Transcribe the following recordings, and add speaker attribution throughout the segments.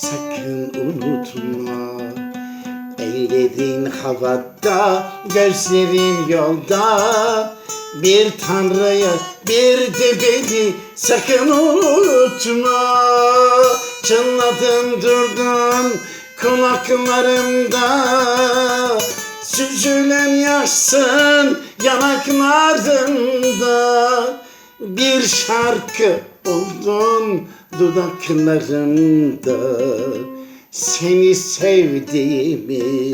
Speaker 1: sakın unutma. Ellerin havada, gözlerin yolda. Bir tanrıyı bir de beni sakın unutma. Çınladın durdun kulaklarımda. Süzülen yaşsın yanaklarımda. Bir şarkı oldun dudaklarımda Seni sevdiğimi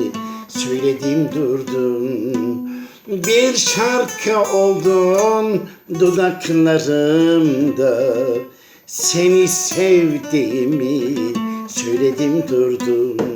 Speaker 1: söyledim durdum. Bir şarkı oldun dudaklarımda Seni sevdiğimi söyledim durdum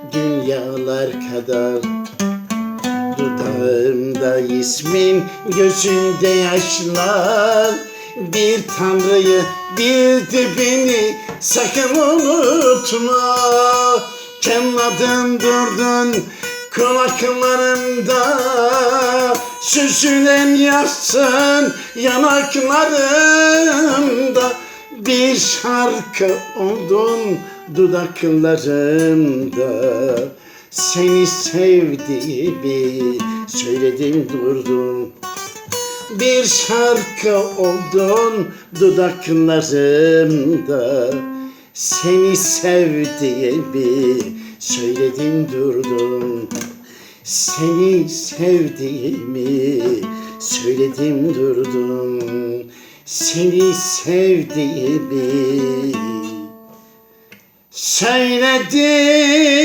Speaker 1: dünyalar kadar. Dudağımda ismin gözünde yaşlar. Bir tanrıyı bir de beni sakın unutma. Kenladın durdun kulaklarımda. Süzülen yaşsın yanaklarımda. Bir şarkı oldun dudaklarımda. Seni sevdiğimi söyledim durdum. Bir şarkı oldun dudaklarımda. Seni sevdiğimi söyledim durdum. Seni sevdiğimi söyledim durdum. Seni sevdiğimi söyledim